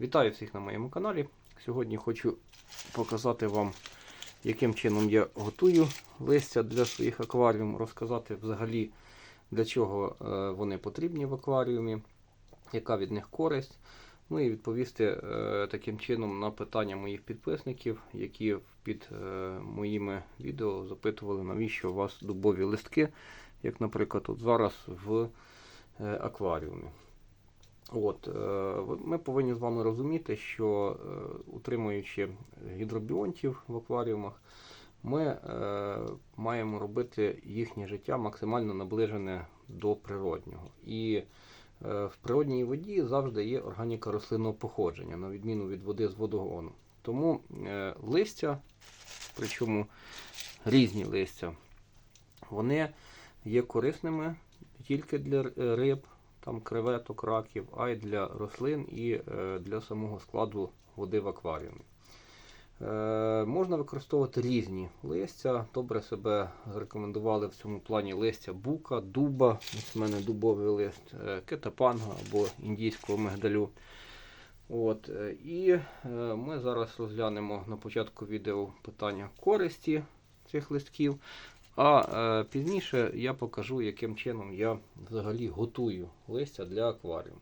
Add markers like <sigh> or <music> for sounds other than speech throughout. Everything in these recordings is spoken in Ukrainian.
Вітаю всіх на моєму каналі. Сьогодні хочу показати вам, яким чином я готую листя для своїх акваріумів, розказати взагалі, для чого е, вони потрібні в акваріумі, яка від них користь. Ну і відповісти е, таким чином на питання моїх підписників, які під е, моїми відео запитували, навіщо у вас дубові листки, як, наприклад, от зараз в акваріумі. От, е, ми повинні з вами розуміти, що е, утримуючи гідробіонтів в акваріумах, ми е, маємо робити їхнє життя максимально наближене до природнього. І в природній воді завжди є органіка рослинного походження, на відміну від води з водогону. Тому е, листя, причому різні листя, вони є корисними тільки для риб, там креветок, раків, а й для рослин і е, для самого складу води в акваріумі. Е, можна використовувати різні листя. Добре себе зарекомендували в цьому плані листя бука, дуба, ось у мене дубовий лист, е, кетапанга або індійського мигдалю. От, і ми зараз розглянемо на початку відео питання користі цих листків. А е, пізніше я покажу, яким чином я взагалі готую листя для акваріуму.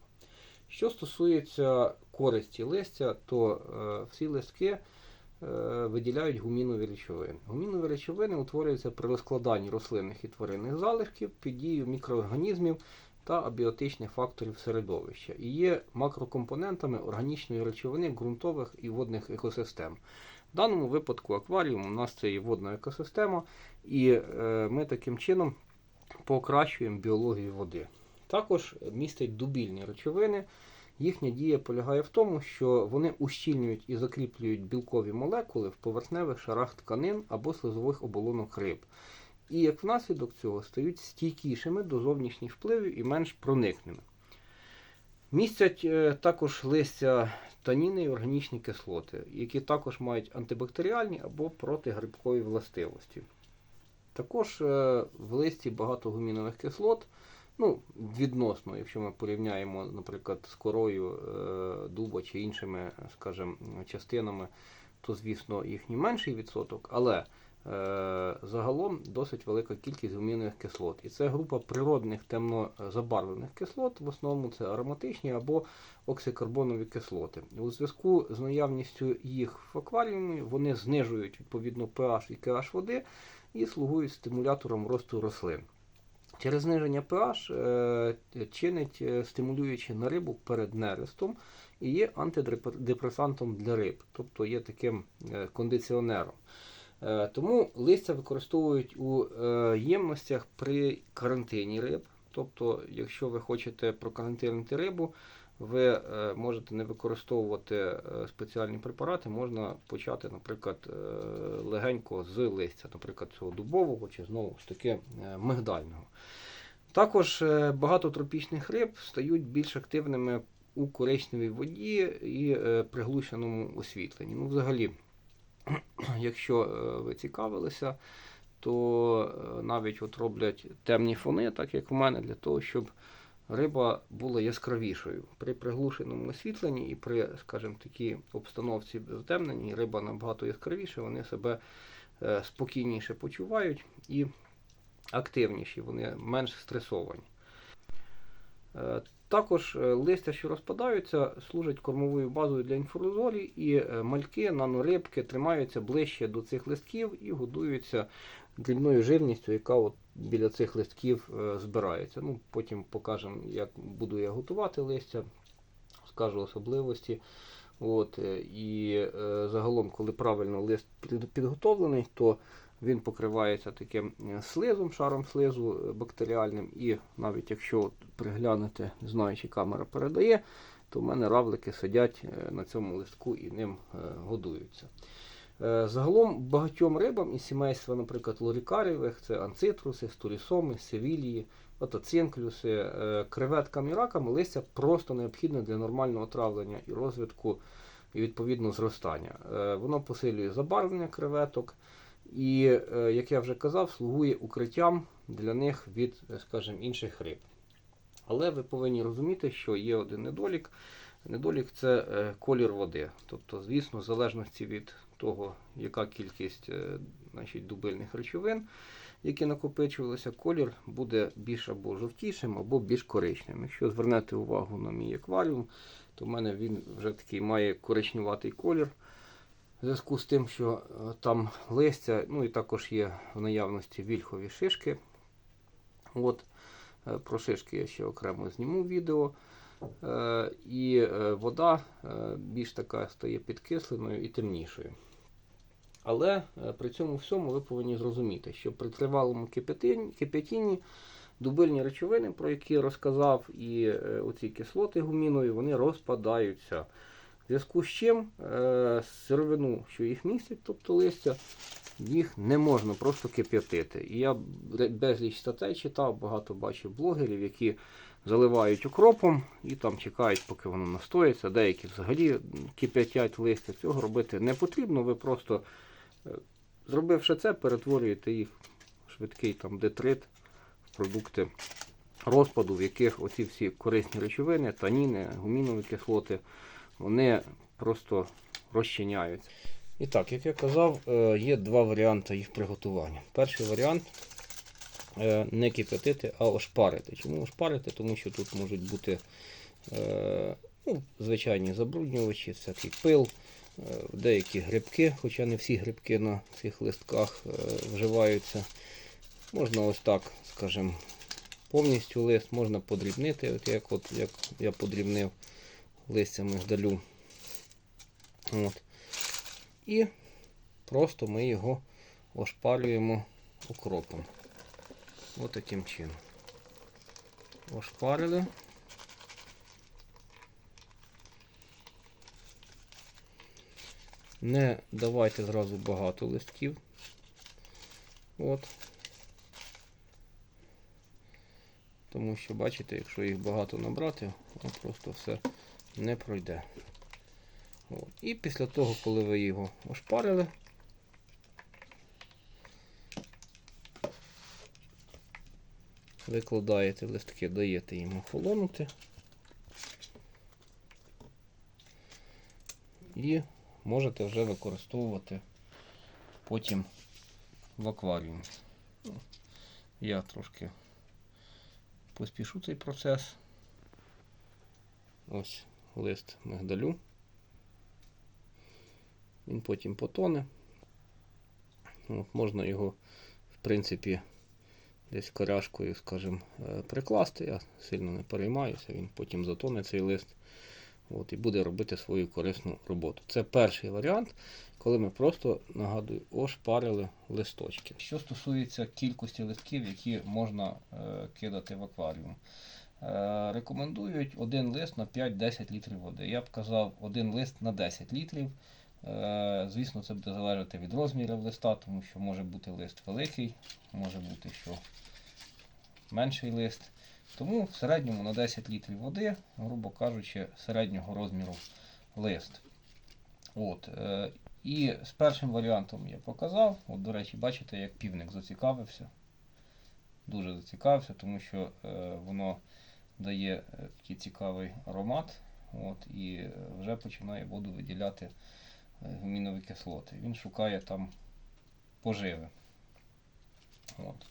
Що стосується користі листя, то е, всі листки е, виділяють гумінові речовини. Гумінові речовини утворюються при розкладанні рослинних і тваринних залишків під дією мікроорганізмів та абіотичних факторів середовища і є макрокомпонентами органічної речовини ґрунтових і водних екосистем. В даному випадку акваріум у нас це є водна екосистема, і е, ми таким чином покращуємо біологію води. Також містять дубільні речовини. Їхня дія полягає в тому, що вони ущільнюють і закріплюють білкові молекули в поверхневих шарах тканин або слизових оболонок риб. І як внаслідок цього стають стійкішими до зовнішніх впливів і менш проникними. Містять е, також листя таніни і органічні кислоти, які також мають антибактеріальні або протигрибкові властивості. Також е, в листі багато гумінових кислот. Ну, відносно, якщо ми порівняємо, наприклад, з корою е, дуба чи іншими, скажімо, частинами, то, звісно, їхній менший відсоток, але загалом досить велика кількість гумінових кислот. І це група природних темнозабарвлених кислот, в основному це ароматичні або оксикарбонові кислоти. У зв'язку з наявністю їх в акваріумі вони знижують відповідно pH і KH води і слугують стимулятором росту рослин. Через зниження pH е, чинить е, стимулюючи на рибу перед нерестом і є антидепресантом для риб, тобто є таким е, кондиціонером. Е, Тому листя використовують у е, ємностях при карантині риб. Тобто, якщо ви хочете прокарантинити рибу, ви е, можете не використовувати спеціальні препарати, можна почати, наприклад, легенько з листя, наприклад, цього дубового чи знову ж таки мигдального. Також багато тропічних риб стають більш активними у коричневій воді і приглушеному освітленні. Ну, взагалі, <clears throat> якщо е, ви цікавилися, то е, навіть от роблять темні фони, так як у мене, для того, щоб риба була яскравішою. При приглушеному освітленні і при, скажімо, такій обстановці затемненій, риба набагато яскравіша, вони себе е, спокійніше почувають і активніші, вони менш стресовані. Також е, листя, що розпадаються, служать кормовою базою для інфузорій, і е, мальки, нанорибки тримаються ближче до цих листків і годуються дрібною живністю, яка от біля цих листків е, збирається. Ну, потім покажемо, як буду я готувати листя, скажу особливості. От, і загалом, коли правильно лист підготовлений, то він покривається таким е, слизом, шаром слизу е, бактеріальним. І навіть якщо от приглянете, не знаю, чи камера передає, то в мене равлики сидять е, на цьому листку і ним годуються. Загалом багатьом рибам із сімейства, наприклад, лорікарівих, це анцитруси, стурісоми, севілії, отоцинклюси, креветкам і ракам листя просто необхідне для нормального травлення і розвитку і відповідно зростання. Воно посилює забарвлення креветок і, е, як я вже казав, слугує укриттям для них від, е, скажімо, інших риб. Але ви повинні розуміти, що є один недолік. Недолік це е, колір води. Тобто, звісно, в залежності від того, яка кількість значить, дубильних речовин, які накопичувалися, колір буде більш або жовтішим, або більш коричневим. Якщо звернете увагу на мій акваріум, то в мене він вже такий має коричневатий колір. В зв'язку з тим, що е, там листя, ну і також є в наявності вільхові шишки. От, е, про шишки я ще окремо зніму відео. Е, І вода більш така стає підкисленою і темнішою. Але при цьому всьому ви повинні зрозуміти, що при тривалому кипятінні дубильні речовини, про які я розказав, і оці кислоти гумінові, вони розпадаються. Зв'язку з чим е, сировину, що їх містить, тобто листя, їх не можна просто кип'ятити. І я бе- безліч статей читав, багато бачив блогерів, які заливають окропом і там чекають, поки воно настоїться. Деякі взагалі кип'ятять листя. Цього робити не потрібно. Ви просто, е, зробивши це, перетворюєте їх в швидкий там детрит в продукти розпаду, в яких оці всі корисні речовини, таніни, гумінові кислоти, вони просто розчиняються. І так, як я казав, е, є два варіанти їх приготування. Перший варіант е, не кипятити, а ошпарити. Чому ошпарити? Тому що тут можуть бути е, ну, звичайні забруднювачі, всякий пил, деякі грибки, хоча не всі грибки на цих листках вживаються. Можна ось так, скажімо, повністю лист, можна подрібнити, от як, от, як я подрібнив листя мигдалю. От. І просто ми його ошпарюємо укропом. Ось таким чином. Ошпарили. Не давайте зразу багато листків. От. Тому що, бачите, якщо їх багато набрати, воно просто все не пройде. От. І після того, коли ви його ошпарили, викладаєте листки, даєте їм охолонути. І можете вже використовувати потім в акваріумі. Я трошки поспішу цей процес. Ось лист мигдалю. Він потім потоне. От, можна його, в принципі, десь коряшкою, скажімо, е, прикласти. Я сильно не переймаюся, він потім затоне цей лист. От, і буде робити свою корисну роботу. Це перший варіант, коли ми просто, нагадую, ошпарили листочки. Що стосується кількості листків, які можна е, кидати в акваріум. Е, рекомендують один лист на 5-10 літрів води. Я б казав, один лист на 10 літрів. Е, Звісно, це буде залежати від розмірів листа, тому що може бути лист великий, може бути, що менший лист. Тому в середньому на 10 літрів води, грубо кажучи, середнього розміру лист. От. е, І з першим варіантом я показав. От, до речі, бачите, як півник зацікавився. Дуже зацікавився, тому що воно дає е, такий цікавий аромат. От, і е, вже починає воду виділяти е, гумінові кислоти. Він шукає там поживи. От.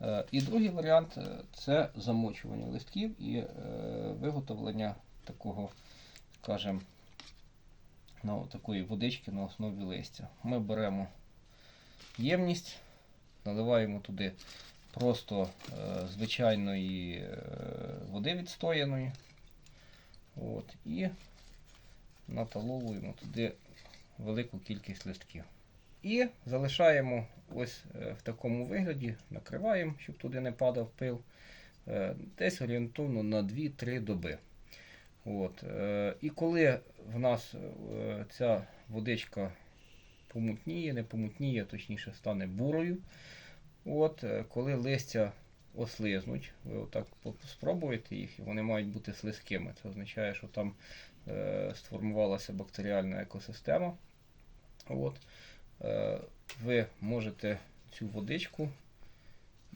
Е, І другий варіант е, це замочування листків і е, виготовлення такого, скажімо, ну, такої водички на основі листя. Ми беремо ємність, наливаємо туди просто е, звичайної е, води відстояної. От, і наталовуємо туди велику кількість листків. І залишаємо ось е, в такому вигляді, накриваємо, щоб туди не падав пил, десь орієнтовно на 2-3 доби. От. І коли в нас ця водичка помутніє, не помутніє, точніше стане бурою, от, е, коли листя ослизнуть, ви отак спробуєте їх, і вони мають бути слизькими. Це означає, що там е, сформувалася бактеріальна екосистема. От. Е, ви можете цю водичку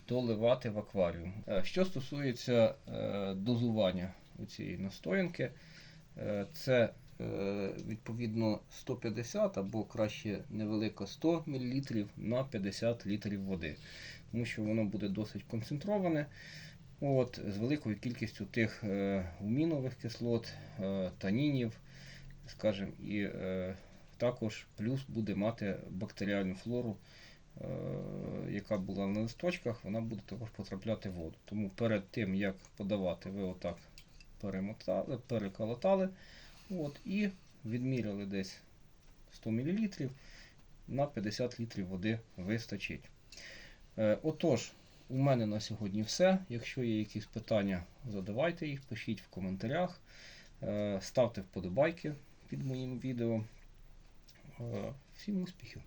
доливати в акваріум. Е, Що стосується е, дозування цієї настоянки, Е, Це відповідно 150 або краще невелика 100 мл на 50 літрів води. Тому що воно буде досить концентроване. От, з великою кількістю тих е, гумінових кислот, е, танінів, скажімо, і е, також плюс буде мати бактеріальну флору, е, яка була на листочках, вона буде також потрапляти в воду. Тому перед тим, як подавати, ви отак переколотали от, і відміряли десь 100 мл на 50 літрів води вистачить. Е, отож, у мене на сьогодні все. Якщо є якісь питання, задавайте їх, пишіть в коментарях, Е, ставте вподобайки під моїм відео. Е, Всім успіхів!